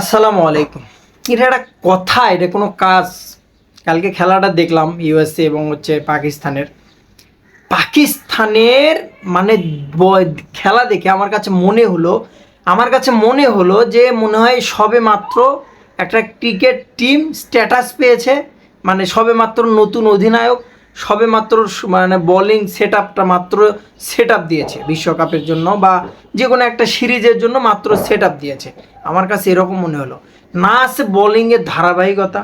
আসসালামু আলাইকুম। এটা একটা কথা, এটা কোনো কাজ। কালকে খেলাটা দেখলাম ইউএসএ এবং হচ্ছে পাকিস্তানের। পাকিস্তানের মানে খেলা দেখে আমার কাছে মনে হলো, আমার কাছে মনে হলো যে মনে হয় সবে মাত্র একটা ক্রিকেট টিম স্ট্যাটাস পেয়েছে। মানে সবে মাত্র নতুন অধিনায়ক সবে মাত্র মানে বোলিং সেট আপটা মাত্র সেট আপ দিয়েছে বিশ্বকাপের জন্য বা যে কোনো একটা সিরিজের জন্য মাত্র সেট আপ দিয়েছে। আমার কাছে এরকম মনে হলো। না আছে বোলিংয়ের ধারাবাহিকতা,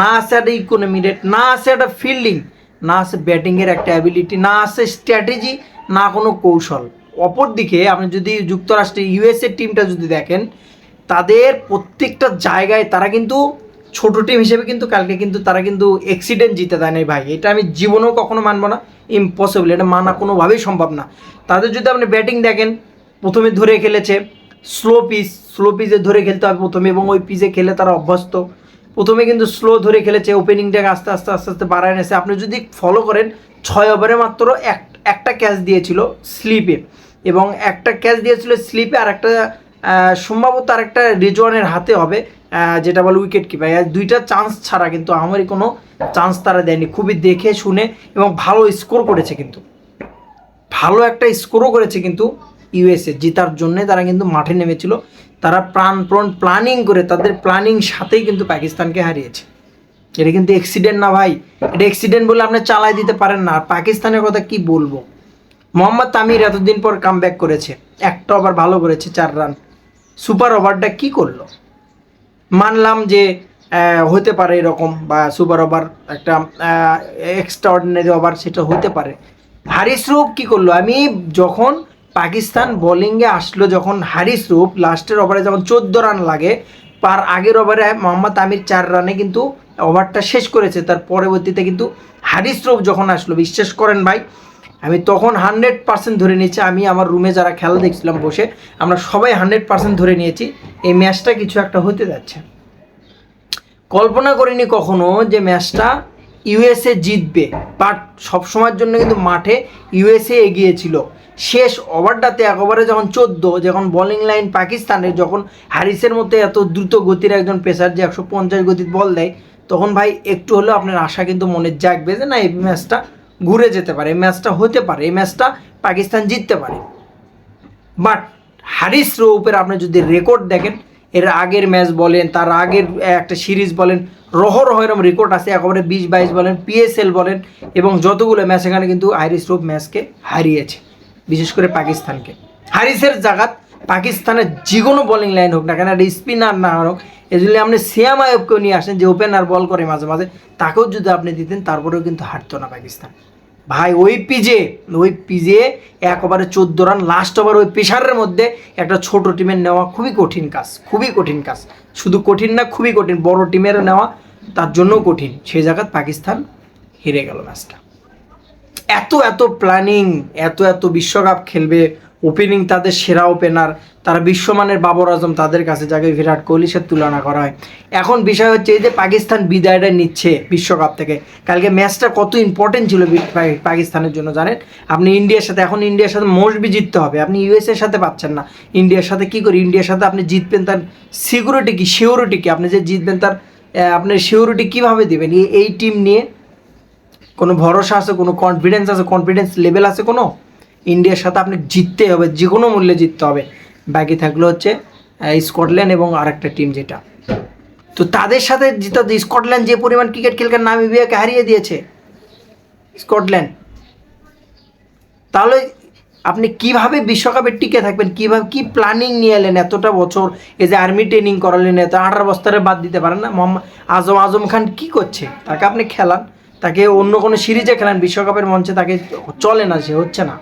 না আছে একটা ইকোনমি রেট না আছে একটা ফিল্ডিং না আছে ব্যাটিংয়ের একটা অ্যাবিলিটি না আছে স্ট্র্যাটেজি না কোনো কৌশল। অপরদিকে আপনি যদি যুক্তরাষ্ট্রের ইউএসএ টিমটা যদি দেখেন, তাদের প্রত্যেকটা জায়গায় তারা কিন্তু ছোট টিম হিসেবে কিন্তু কালকে কিন্তু তারা কিন্তু অ্যাক্সিডেন্ট জিতে দেয় নাই ভাই। এটা আমি জীবনেও কখনো মানবো না। ইম্পসিবল এটা মানা কোনোভাবেই সম্ভব না। তাদের যদি আপনি ব্যাটিং দেখেন, প্রথমে ধরে খেলেছে স্লো পিচ স্লো পিচে ধরে খেলতে হবে প্রথমে এবং ওই পিচে খেলে তারা অভ্যস্ত। প্রথমে কিন্তু স্লো ধরে খেলেছে ওপেনিংটাকে আস্তে আস্তে আস্তে আস্তে বাড়ায় এনেছে আপনি যদি ফলো করেন, ছয় ওভারে মাত্র এক, একটা ক্যাচ দিয়েছিল স্লিপে এবং একটা ক্যাচ দিয়েছিল স্লিপে আর একটা সম্ভবত আর একটা রিজওয়ানের হাতে হবে। যেটা বলে উইকেট কিপার দুইটা চান্স ছাড়া কিন্তু আমারই কোনো চান্স তারা দেয়নি। খুবই দেখে, শুনে এবং ভালো স্কোর করেছে কিন্তু। ভালো একটা স্কোরও করেছে কিন্তু ইউএসএ জিতার জন্য তারা কিন্তু মাঠে নেমেছিল। তারা প্রাণপ্রণ প্ল্যানিং করে, তাদের প্ল্যানিং সাথেই কিন্তু পাকিস্তানকে হারিয়েছে। এটা কিন্তু অ্যাক্সিডেন্ট না ভাই। এটা অ্যাক্সিডেন্ট বলে আপনি চালাই দিতে পারেন না। পাকিস্তানের কথা কি বলব? মোহাম্মদ তামির এতদিন পর কাম করেছে। একটা ওভার ভালো করেছে, চার রান সুপার ওভারটা কি করল? মানলাম যে হতে পারে এরকম বা সুপার ওভার একটা এক্সট্রা অর্ডিনারি ওভার সেটা হতে পারে। হারিস রূপ কী করল? আমি যখন পাকিস্তান বোলিংয়ে আসলো, যখন হারিস রূপ লাস্টের ওভারে যখন চোদ্দ রান লাগে পার আগের ওভারে মোহাম্মদ আমির চার রানে কিন্তু ওভারটা শেষ করেছে। তার পরবর্তীতে কিন্তু হারিস রূপ যখন আসলো, বিশ্বাস করেন ভাই, আমি তখন হান্ড্রেড পার্সেন্ট ধরে নিয়েছি। আমি আমার রুমে যারা খেলা দেখছিলাম বসে, আমরা সবাই হান্ড্রেড পার্সেন্ট ধরে নিয়েছি। এই ম্যাচটা কিছু একটা হতে যাচ্ছে। কল্পনা করিনি কখনো যে ম্যাচটা ইউএসএ জিতবে বাট সবসময়ের জন্য কিন্তু মাঠে ইউএসএ এগিয়েছিল। শেষ ওভারটাতে এক ওভারে যখন চোদ্দ, যখন বোলিং লাইন পাকিস্তানের, যখন হারিসের মধ্যে এত দ্রুত গতির একজন পেসার যে একশো পঞ্চাশ গতির বল দেয়, তখন ভাই একটু হলেও আপনার আশা কিন্তু মনে জাগবে যে না, এই ম্যাচটা ঘুরে যেতে পারে, এই ম্যাচটা হতে পারে, এই ম্যাচটা পাকিস্তান জিততে পারে। বাট হারিস রৌপের আপনি যদি রেকর্ড দেখেন, এর আগের ম্যাচ বলেন, তার আগের একটা সিরিজ বলেন, রহ রহ এরকম রেকর্ড আছে, একেবারে বিশ বাইশ বলেন পিএসএল বলেন, এবং যতগুলো ম্যাচ এখানে কিন্তু হারিস রৌপ ম্যাচকে হারিয়েছে, বিশেষ করে পাকিস্তানকে। হারিসের জাগাত পাকিস্তানের যে কোনো বোলিং লাইন হোক না কেন, একটা স্পিনার না হোক, এই জন্য আপনি সিয়াম আয়বকেও নিয়ে আসেন, যে ওপেনার বল করে মাঝে মাঝে, তাকেও যদি আপনি দিতেন, তারপরেও কিন্তু হারতো না পাকিস্তান। ভাই, ওই পিজে ওই পিজে এক ওভারে চোদ্দ রান লাস্ট ওভার ওই প্রেশারের মধ্যে একটা ছোট টিমের নেওয়া খুবই কঠিন কাজ, খুবই কঠিন কাজ। শুধু কঠিন না, খুবই কঠিন, বড় টিমের নেওয়া, তার জন্য কঠিন। সে জায়গাত পাকিস্তান হেরে গেল ম্যাচটা এত এত প্ল্যানিং এত এত বিশ্বকাপ খেলবে ওপেনিং তাদের সেরা ওপেনার তারা বিশ্বমানের বাবর আজম তাদের কাছে যাকে বিরাট কোহলির সাথে তুলনা করা হয় এখন বিষয় হচ্ছে এই যে পাকিস্তান বিদায়টা নিচ্ছে বিশ্বকাপ থেকে, কালকে ম্যাচটা কত ইম্পর্টেন্ট ছিল পাকিস্তানের জন্য জানেন? আপনি ইন্ডিয়ার সাথে, এখন ইন্ডিয়ার সাথে মোস্টবি জিততে হবে, আপনি ইউএসএর সাথে পাচ্ছেন না। ইন্ডিয়ার সাথে কি করি, ইন্ডিয়ার সাথে আপনি জিতবেন তার সিকিউরিটি কি সিওরিটি কি? আপনি যে জিতবেন তার আপনার সিওরিটি কীভাবে দেবেন? এই টিম নিয়ে কোনো ভরসা আছে, কোনো কনফিডেন্স আছে কনফিডেন্স লেভেল আছে কোনো? ইন্ডিয়ার সাথে আপনি জিততে হবে যে কোনো মূল্যে জিততে হবে। বাকি থাকল হচ্ছে স্কটল্যান্ড এবং আরেকটা টিম যেটা। তো তাদের সাথে জিতা স্কটল্যান্ড যে পরিমাণ ক্রিকেট খেলকে নামিবিয়াকে হারিয়ে দিয়েছে, স্কটল্যান্ড। তাহলে আপনি কীভাবে বিশ্বকাপে টিকে থাকবেন? কীভাবে, কি প্ল্যানিং নিয়ে এলেন? এতটা বছর এই যে আর্মি ট্রেনিং করালেন, এত আঠারো বস্তারে বাদ দিতে পারেন না? মোহাম্মদ আজম আজম খান কি করছে? তাকে আপনি খেলান, তাকে অন্য কোনো সিরিজে খেলান, বিশ্বকাপের মঞ্চে তাকে চলে না, সে হচ্ছে না।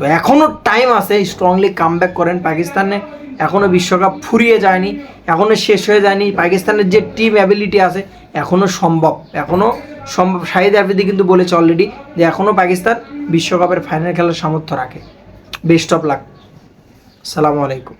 তো এখনও টাইম আছে স্ট্রংলি কাম করেন পাকিস্তানে। এখনও বিশ্বকাপ ফুরিয়ে যায়নি এখনও শেষ হয়ে যায়নি। পাকিস্তানের যে টিম অ্যাবিলিটি আছে এখনও সম্ভব। এখনও সম্ভব। শাহিদ আফ্রিদি কিন্তু বলেছে অলরেডি যে এখনও পাকিস্তান বিশ্বকাপের ফাইনাল খেলার সামর্থ্য রাখে। বেস্ট অফ লাক সালামু আলাইকুম।